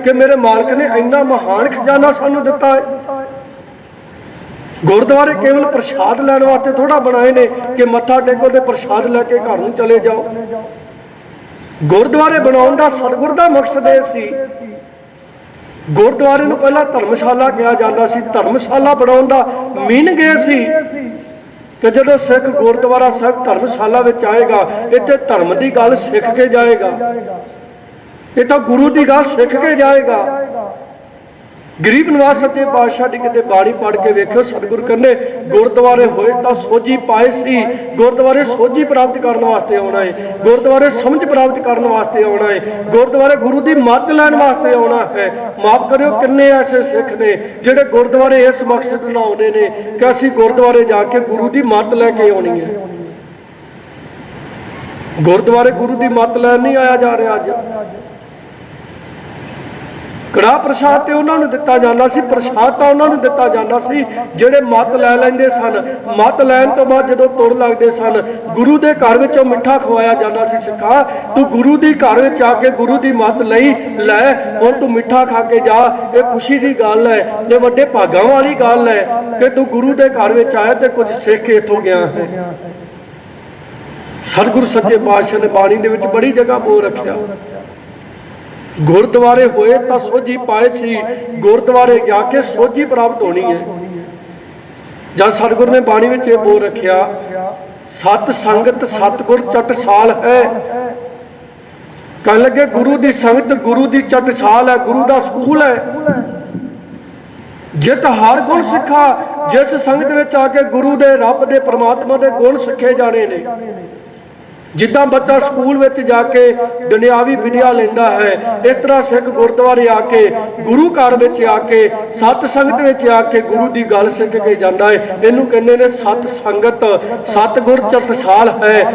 ਕਿ ਮੇਰੇ ਮਾਲਕ ਨੇ ਇੰਨਾ ਮਹਾਨ ਖਜ਼ਾਨਾ ਸਾਨੂੰ ਦਿੱਤਾ ਹੈ। ਗੁਰਦੁਆਰੇ ਕੇਵਲ ਪ੍ਰਸ਼ਾਦ ਲੈਣ ਵਾਸਤੇ ਥੋੜਾ ਬਣਾਏ ਨੇ ਕਿ ਮੱਥਾ ਟੇਕੋ ਤੇ ਪ੍ਰਸ਼ਾਦ ਲੈ ਕੇ ਘਰ ਨੂੰ ਚਲੇ ਜਾਓ। ਗੁਰਦੁਆਰੇ ਬਣਾਉਣ ਦਾ ਸਤਿਗੁਰ ਦਾ ਮਕਸਦ ਇਹ ਸੀ। ਗੁਰਦੁਆਰੇ ਨੂੰ ਪਹਿਲਾਂ ਧਰਮਸ਼ਾਲਾ ਕਿਹਾ ਜਾਂਦਾ ਸੀ। ਧਰਮਸ਼ਾਲਾ ਬਣਾਉਣ ਦਾ ਮੀਨਿੰਗ ਇਹ ਸੀ ਕਿ ਜਦੋਂ ਸਿੱਖ ਗੁਰਦੁਆਰਾ ਸਾਹਿਬ ਧਰਮਸ਼ਾਲਾ ਵਿੱਚ ਆਏਗਾ, ਇੱਥੇ ਧਰਮ ਦੀ ਗੱਲ ਸਿੱਖ ਕੇ ਜਾਏਗਾ। ਇਹ ਤਾਂ ਗੁਰੂ ਦੀ ਗੱਲ ਸਿੱਖ ਕੇ ਜਾਏਗਾ। ਗਰੀਬ ਨਿਵਾਸ ਸੱਚੇ ਪਾਤਸ਼ਾਹ ਦੀ ਕਿਤੇ ਬਾਣੀ ਪੜ੍ਹ ਕੇ ਵੇਖਿਓ, ਸਤਿਗੁਰ ਕਹਿੰਦੇ, ਗੁਰਦੁਆਰੇ ਹੋਏ ਤਾਂ ਸੋਝੀ ਪਾਏ ਸੀ। ਗੁਰਦੁਆਰੇ ਸੋਝੀ ਪ੍ਰਾਪਤ ਕਰਨ ਵਾਸਤੇ ਆਉਣਾ ਹੈ ਗੁਰਦੁਆਰੇ ਸਮਝ ਪ੍ਰਾਪਤ ਕਰਨ ਵਾਸਤੇ ਆਉਣਾ ਹੈ ਗੁਰਦੁਆਰੇ ਗੁਰੂ ਦੀ ਮੱਤ ਲੈਣ ਵਾਸਤੇ ਆਉਣਾ ਹੈ। ਮਾਫ ਕਰਿਓ, ਕਿੰਨੇ ਐਸੇ ਸਿੱਖ ਨੇ ਜਿਹੜੇ ਗੁਰਦੁਆਰੇ ਇਸ ਮਕਸਦ ਨਾਲ ਆਉਂਦੇ ਨੇ ਕਿ ਅਸੀਂ ਗੁਰਦੁਆਰੇ ਜਾ ਕੇ ਗੁਰੂ ਦੀ ਮੱਤ ਲੈ ਕੇ ਆਉਣੀ ਹੈ ਗੁਰਦੁਆਰੇ ਗੁਰੂ ਦੀ ਮੱਤ ਲੈਣ ਨਹੀਂ ਆਇਆ ਜਾ ਰਿਹਾ ਅੱਜ। ਕੜਾ ਪ੍ਰਸ਼ਾਦ ਤੇ ਉਹਨਾਂ ਨੂੰ ਦਿੱਤਾ ਜਾਂਦਾ ਸੀ, ਪ੍ਰਸ਼ਾਦ ਤਾਂ ਉਹਨਾਂ ਨੂੰ ਦਿੱਤਾ ਜਾਂਦਾ ਸੀ, ਜਿਹੜੇ ਮੱਤ ਲੈ ਲੈਂਦੇ ਸਨ। ਮੱਤ ਲੈਣ ਤੋਂ ਬਾਅਦ ਜਦੋਂ ਤੁਰ ਲੱਗਦੇ ਸਨ, ਗੁਰੂ ਦੇ ਘਰ ਵਿੱਚੋਂ ਮਿੱਠਾ ਖਵਾਇਆ ਜਾਂਦਾ ਸੀ, ਸਿੱਖਾ, ਤੂੰ ਗੁਰੂ ਦੀ ਘਰ ਵਿੱਚ ਆ ਕੇ ਗੁਰੂ ਦੀ ਮੱਤ ਲਈ ਲੈ, ਹੁਣ ਤੂੰ ਮਿੱਠਾ ਖਾ ਕੇ ਜਾ, ਇਹ ਖੁਸ਼ੀ ਦੀ ਗੱਲ ਹੈ, ਇਹ ਵੱਡੇ ਭਾਗਾਂ ਵਾਲੀ ਗੱਲ ਹੈ ਕਿ ਤੂੰ ਗੁਰੂ ਦੇ ਘਰ ਵਿੱਚ ਆਇਆ ਤੇ ਕੁਝ ਸਿੱਖ ਇੱਥੋਂ ਗਿਆ ਹੈ। ਸਤਿਗੁਰ ਸੱਚੇ ਪਾਤਸ਼ਾਹ ਨੇ ਬਾਣੀ ਦੇ ਵਿੱਚ ਬੜੀ ਜਗ੍ਹਾ ਬੋਲ ਰੱਖਿਆ। ਗੁਰਦੁਆਰੇ ਹੋਏ ਤਾਂ ਸੋਝੀ ਪਾਏ ਸੀ। ਗੁਰਦੁਆਰੇ ਜਾ ਕੇ ਸੋਝੀ ਪ੍ਰਾਪਤ ਹੋਣੀ ਹੈ। ਜਦ ਸਤਿਗੁਰ ਨੇ ਬਾਣੀ ਵਿੱਚ ਇਹ ਬੋਲ ਰੱਖਿਆ, ਸਤ ਸੰਗਤ ਸਤਿਗੁਰ ਚਟਸਾਲ ਹੈ। ਕਹਿਣ ਲੱਗੇ, ਗੁਰੂ ਦੀ ਸੰਗਤ ਗੁਰੂ ਦੀ ਚਟਸਾਲ ਹੈ, ਗੁਰੂ ਦਾ ਸਕੂਲ ਹੈ। ਜਿਤ ਹਰ ਗੁਣ ਸਿੱਖਾ, ਜਿਸ ਸੰਗਤ ਵਿੱਚ ਆ ਕੇ ਗੁਰੂ ਦੇ, ਰੱਬ ਦੇ, ਪ੍ਰਮਾਤਮਾ ਦੇ ਗੁਣ ਸਿੱਖੇ ਜਾਣੇ ਨੇ। ਜਿੱਦਾਂ ਬੱਚਾ ਸਕੂਲ ਵਿੱਚ ਜਾ ਕੇ ਦੁਨਿਆਵੀ ਵਿਦਿਆ ਲੈਂਦਾ ਹੈ, ਇਸ ਤਰ੍ਹਾਂ ਸਿੱਖ ਗੁਰਦੁਆਰੇ ਆ ਕੇ, ਗੁਰੂ ਘਰ ਵਿੱਚ ਆ ਕੇ, ਸਤ ਸੰਗਤ ਵਿੱਚ ਆ ਕੇ ਗੁਰੂ ਦੀ ਗੱਲ ਸਿੱਖ ਕੇ ਜਾਂਦਾ ਹੈ। ਇਹਨੂੰ ਕਹਿੰਦੇ ਨੇ ਸਤ ਸੰਗਤ, ਸਤਗੁਰ ਚਤਸਾਲ ਹੈ।